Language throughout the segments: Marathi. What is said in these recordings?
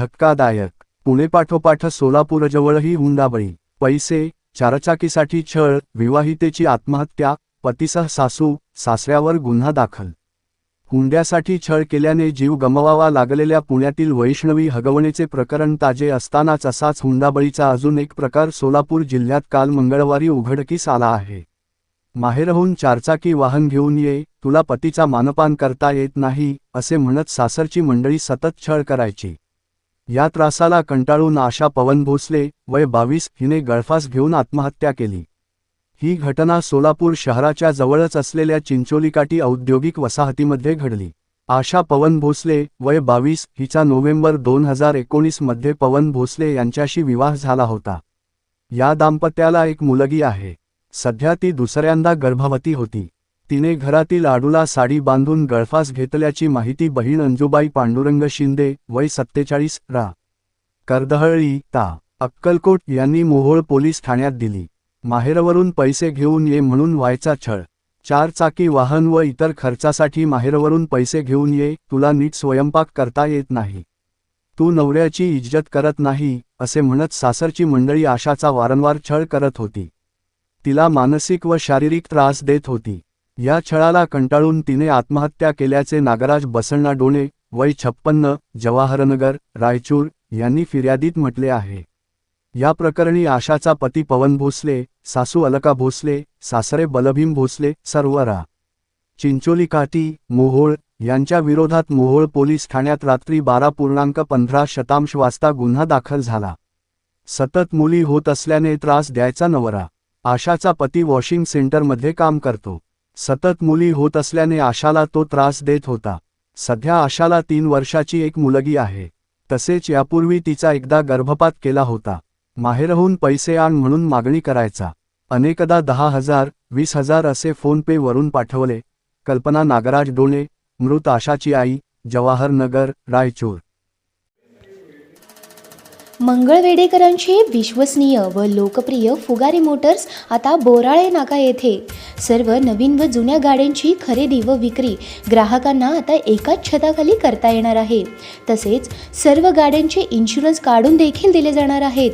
धक्कादायक. पुणे पाठोपाठ सोलापूरजवळही हुंडाबळी. पैसे चारचाकीसाठी छळ विवाहितेची आत्महत्या पतीसह सासू सासऱ्यावर गुन्हा दाखल. हुंड्यासाठी छळ केल्याने जीव गमवावा लागलेल्या पुण्यातील वैष्णवी हगवणेचे प्रकरण ताजे असतानाच असाच हुंडाबळीचा अजून एक प्रकार सोलापूर जिल्ह्यात काल मंगळवारी उघडकीस आला आहे. माहेरहून चारचाकी वाहन घेऊन ये तुला पतीचा मानपान करता येत नाही असे म्हणत सासरची मंडळी सतत छळ करायची. या त्रासाला कंटाळून आशा पवन भोसले वय बावीस हिने गळफास घेऊन आत्महत्या केली. ही घटना सोलापूर शहराच्या जवळच असलेल्या चिंचोलीकाठी औद्योगिक वसाहतीमध्ये घडली. आशा पवन भोसले वय बावीस हिचा नोव्हेंबर दोन हजार एकोणीसमध्ये पवन भोसले यांच्याशी विवाह झाला होता. या दाम्पत्याला एक मुलगी आहे. सध्या ती दुसऱ्यांदा गर्भवती होती. तिने घरातील आडूला साडी बांधून गळफास घेतल्याची माहिती बहीण अंजुबाई पांडुरंग शिंदे वय सत्तेचाळीस रा. कर्दहळी ता. अक्कलकोट यांनी मोहोळ पोलीस ठाण्यात दिली. माहेरवरून पैसे घेऊन ये म्हणून व्हायचा छळ. चारचाकी वाहन व इतर खर्चासाठी माहेरवरून पैसे घेऊन ये तुला नीट स्वयंपाक करता येत नाही. तू नवऱ्याची इज्जत करत नाही असे म्हणत सासरची मंडळी आशाचा वारंवार छळ करत होती. तिला मानसिक व शारीरिक त्रास देत होती. या छळाला कंटाळून तिने आत्महत्या केल्याचे नागराज बसण्णा डोणे वय छप्पन्न जवाहरनगर रायचूर यांनी फिर्यादीत म्हटले आहे. या प्रकरणी आशाचा पती पवन भोसले सासू अलका भोसले सासरे बलभीम भोसले सर्वरा चिंचोली काठी मोहोळ यांच्या विरोधात मोहोळ पोलीस ठाण्यात रात्री बारा पूर्णांक पंधरा शतांश वाजता गुन्हा दाखल झाला. सतत मुली होत असल्याने त्रास द्यायचा नवरा. आशाचा पती वॉशिंग सेंटरमध्ये काम करतो. सतत मुली होत असल्याने आशाला तो त्रास देत होता. सध्या आशाला तीन वर्षाची एक मुलगी आहे. तसेच यापूर्वी तिचा एकदा गर्भपात केला होता. माहेरहून पैसे आण म्हणून मागणी करायचा. अनेकदा दहा हजार वीस हजार असे फोन पे वरून पाठवले. कल्पना नागराज डोणे मृत आशाची आई जवाहरनगर रायचूर. मंगळवेडेकरांचे विश्वसनीय व लोकप्रिय फुगारी मोटर्स आता बोराळे नाका येथे. सर्व नवीन व जुन्या गाड्यांची खरेदी व विक्री ग्राहकांना आता एकाच छताखाली करता येणार आहे. तसेच सर्व गाड्यांचे इन्शुरन्स काढून देखील दिले जाणार आहेत.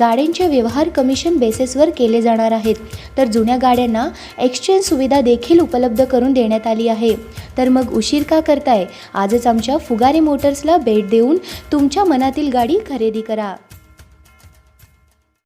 गाड्यांचे व्यवहार कमिशन बेसिसवर केले जाणार आहेत. तर जुन्या गाड्यांना एक्सचेंज सुविधा देखील उपलब्ध करून देण्यात आली आहे. तर मग उशीर का करताय? आजच आमच्या फुगारी मोटर्सला भेट देऊन तुमच्या मनातील गाडी खरेदी करा.